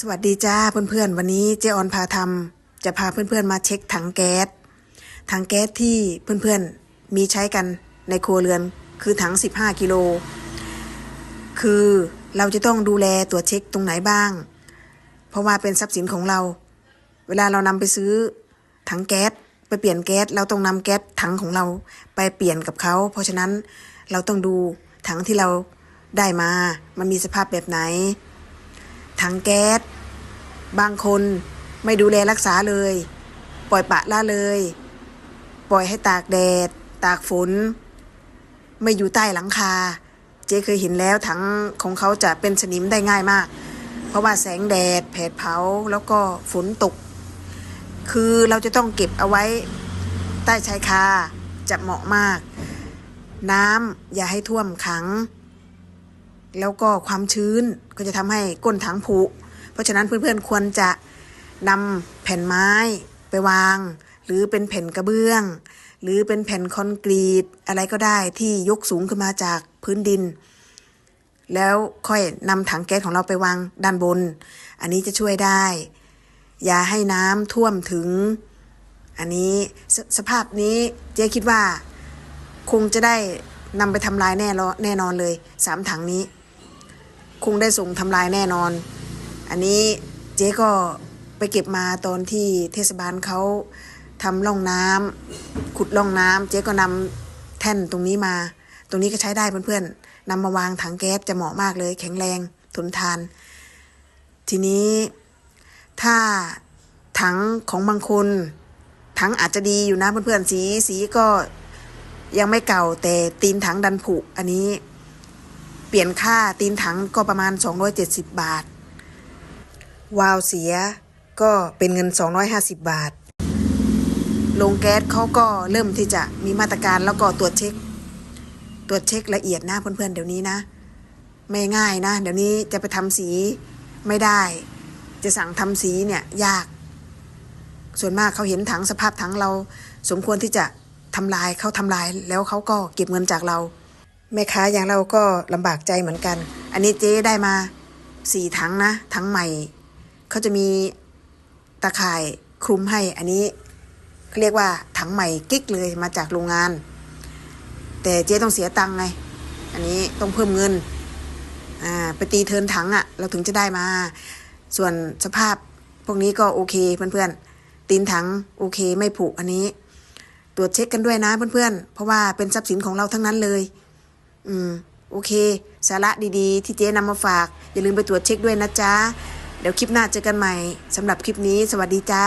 สวัสดีจ้าเพื่อนๆ วันนี้เจออนพาทำจะพาเพื่อนๆมาเช็คถังแก๊สถังแก๊สที่เพื่อนๆมีใช้กันในครัวเรือนคือถัง 15 กิโล คือเราจะต้องดูแลตรวจเช็คตรงไหนบ้าง เพราะว่าเป็นทรัพย์สินของเรา เวลาเรานำไปซื้อถังแก๊สไปเปลี่ยนแก๊สเราต้องนำแก๊สถังของเราไปเปลี่ยนกับเขา เพราะฉะนั้นเราต้องดูถังที่เราได้มา มันมีสภาพแบบไหน ถังแก๊ส บางคนไม่ดูแลรักษาเลย ปล่อยปะละเลย ปล่อยให้ตากแดด ตากฝน ไม่อยู่ใต้หลังคา เจ๊เคยเห็นแล้วถังของเขาจะเป็นสนิมได้ง่ายมาก เพราะว่าแสงแดด แผดเผาแล้วก็ฝนตก คือเราจะต้องเก็บเอาไว้ใต้ชายคาจะเหมาะมาก น้ำอย่าให้ท่วมขัง แล้วก็ความชื้นก็จะทำให้ก้นถังผุ เพราะฉะนั้นเพื่อนๆควรจะนำแผ่นไม้ไปวาง หรือเป็นแผ่นกระเบื้อง หรือเป็นแผ่นคอนกรีตอะไรก็ได้ที่ยกสูงขึ้นมาจากพื้นดิน แล้วค่อยนำถังแก๊สของเราไปวางด้านบน อันนี้จะช่วยได้ อย่าให้น้ำท่วมถึง อันนี้สสภาพนี้เจ๊คิดว่าคงจะได้นำไปทำลายแน่แน่นอนเลยสามถังนี้ คงได้ส่งทำลายแน่นอน อันนี้เจ๊ก็ไปเก็บมาตอนที่เทศบาลเขาทำร่องน้ำขุดร่องน้ำเจ๊ก็นำแท่นตรงนี้มา ตรงนี้ก็ใช้ได้เพื่อนๆนำมาวางถังแก๊สจะเหมาะมากเลย แข็งแรงทนทาน ทีนี้ถ้าถังของบางคนถังอาจจะดีอยู่นะเพื่อนๆสีสีก็ยังไม่เก่าแต่ตีนถังดันผุอันนี้ ลี่ยนค่าตีนถังก็ประมาณ 270 บาท วาล์วเสียก็เป็นเงิน 250 บาท โรงแก๊สเขาก็เริ่มที่จะมีมาตรการแล้วก็ตรวจเช็ค ตรวจเช็คละเอียดนะเพื่อนๆเดี๋ยวนี้นะ ไม่ง่ายนะ เดี๋ยวนี้จะไปทำสีไม่ได้ จะสั่งทำสีเนี่ยยาก ส่วนมากเขาเห็นถังสภาพถังเรา สมควรที่จะทำลายเขาทำลายแล้วเขาก็เก็บเงินจากเรา แม่ค้าอย่างเราก็ลำบากใจเหมือนกัน อันนี้เจ๊ได้มาสี่ถังนะถังใหม่ เขาจะมีตะข่ายคลุมให้อันนี้เขาเรียกว่าถังใหม่กิ๊กเลยมาจากโรงงาน แต่เจ๊ต้องเสียตังค์ไง อันนี้ต้องเพิ่มเงินอ่าไปตีเทินถังอะ่ะ เราถึงจะได้มา ส่วนสภาพพวกนี้ก็โอเคเพื่อนๆ ตีนถังโอเคไม่ผุอันนี้ ตรวจเช็คกันด้วยนะเพื่อนๆ เพราะว่าเป็นทรัพย์สินของเราทั้งนั้นเลย อืม โอเค สาระดีๆ ที่เจ๊นำมาฝาก อย่าลืมไปตรวจเช็คด้วยนะจ๊ะ เดี๋ยวคลิปหน้าเจอกันใหม่สำหรับคลิปนี้ สวัสดีจ้า